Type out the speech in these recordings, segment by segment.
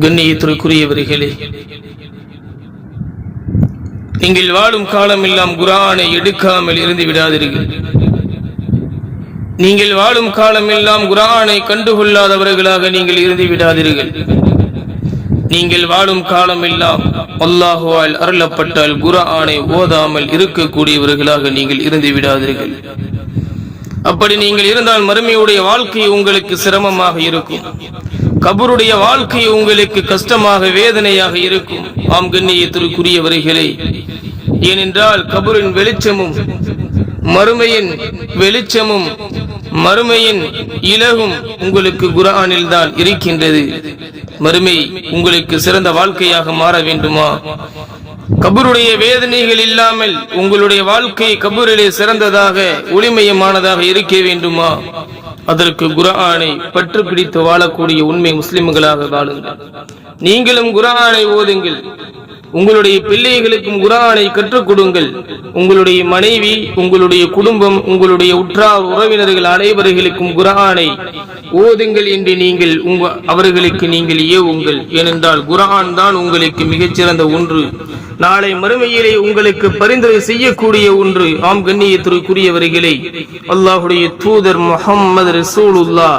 கண்ணியத்திற்குரியவர்களே நீங்கள் வாழும் காலம் எல்லாம் குரானை எடுக்காமல் இருந்து விடாதீர்கள். நீங்கள் வாழும் காலம் எல்லாம் குரானை கண்டுகொள்ளாதவர்களாக நீங்கள் இருந்து விடாதீர்கள். நீங்கள் வாழும் காலம் எல்லாம் அல்லாஹுவால் அருளப்பட்டால் குரானை ஓதாமல் இருக்கக்கூடியவர்களாக நீங்கள் இருந்து விடாதீர்கள். அப்படி நீங்கள் இருந்தால் மறுமையுடைய வாழ்க்கை உங்களுக்கு சிரமமாக இருக்கும். கபருடைய வாழ்க்கை உங்களுக்கு கஷ்டமாக வேதனையாக இருக்கும். ஆம் கண்ணியத்திற்குரியவர்களே ஏனென்றால் கபரின் வெளிச்சமும் மறுமையின் வெளிச்சமும் மறுமையின் இலகும் உங்களுக்கு குரானில் தான் இருக்கின்றது. மறுமை உங்களுக்கு சிறந்த வாழ்க்கையாக மாற வேண்டுமா? கபருடைய வேதனைகள் இல்லாமல் உங்களுடைய வாழ்க்கை கபூரிலே சிறந்ததாக ஒளிமயமானதாக இருக்க வேண்டுமா? அதற்கு குரானை பற்று பிடித்து வாழக்கூடிய உண்மை முஸ்லிம்களாக வாழுங்கள். நீங்களும் குரானை ஓதுங்கள். உங்களுடைய பிள்ளைகளுக்கும் குரானை கற்றுக் கொடுங்கள். உங்களுடைய மனைவி உங்களுடைய குடும்பம் உங்களுடைய உற்றார் உறவினர்கள் அனைவர்களுக்கும் குரானை ஓதுங்கள் என்று நீங்கள் உங்க அவர்களுக்கு நீங்கள் ஏவுங்கள். ஏனென்றால் குரான் தான் உங்களுக்கு மிகச்சிறந்த ஒன்று. நாளை மறுமையிலே உங்களுக்கு பரிந்துரை செய்யக்கூடிய ஒன்று. ஆம் கண்ணியத்திற்குரியவர்களே அல்லாஹுடைய தூதர் முகம்மது ரசூலுல்லா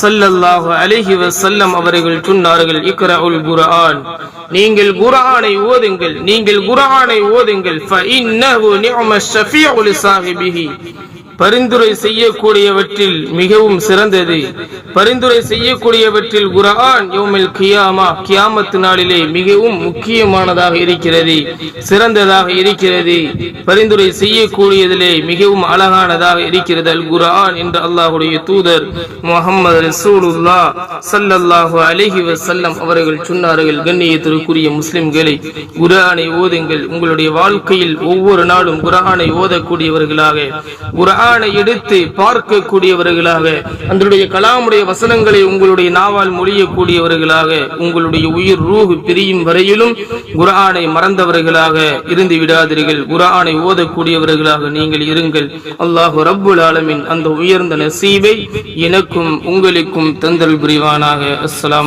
ஸல்லல்லாஹு அலைஹி வஸல்லம் அவர்கள் சொன்னார்கள் இக்ரா உல் குரான் நீங்கள் குரானை ஓதுங்கள் நீங்கள் குரானை ஓதுங்கள். பரிந்துரை செய்யக்கூடியவற்றில் மிகவும் சிறந்தது. பரிந்துரை செய்யக்கூடியவற்றில் குரான் யோமில் கியாமா கியாமத்து நாளிலே மிகவும் முக்கியமானதாக இருக்கிறது. சிறந்ததாக இருக்கிறது. பரிந்துரை செய்யக்கூடியதிலே மிகவும் அழகானதாக இருக்கிறது. அல் குரான் என்று அல்லாஹுடைய தூதர் முகமது ரசூலுல்லா சல்லல்லாஹு அலைஹி வஸல்லம் அவர்கள் சொன்னார்கள். கண்ணியத்திற்குரிய முஸ்லிம்களை குரானை ஓதுங்கள். உங்களுடைய வாழ்க்கையில் ஒவ்வொரு நாளும் குரானை ஓதக்கூடியவர்களாக குரானை எடுத்து பார்க்கக்கூடியவர்களாக அன்றைய கலாமுடைய வசனங்களை உங்களுடைய நாவால் மொழியக்கூடியவர்களாக உங்களுடைய உயிர் ரூஹு பிரியும் வரையிலும் குரானை மறந்து இருந்தவர்களாக இருந்து விடாதீர்கள். குரானை ஓதக்கூடியவர்களாக நீங்கள் இருங்கள். அல்லாஹு ரப்புல் ஆலமின் அந்த உயர்ந்த நசீபை எனக்கும் உங்களுக்கும் தந்தல் புரிவானாக. அஸ்லாம்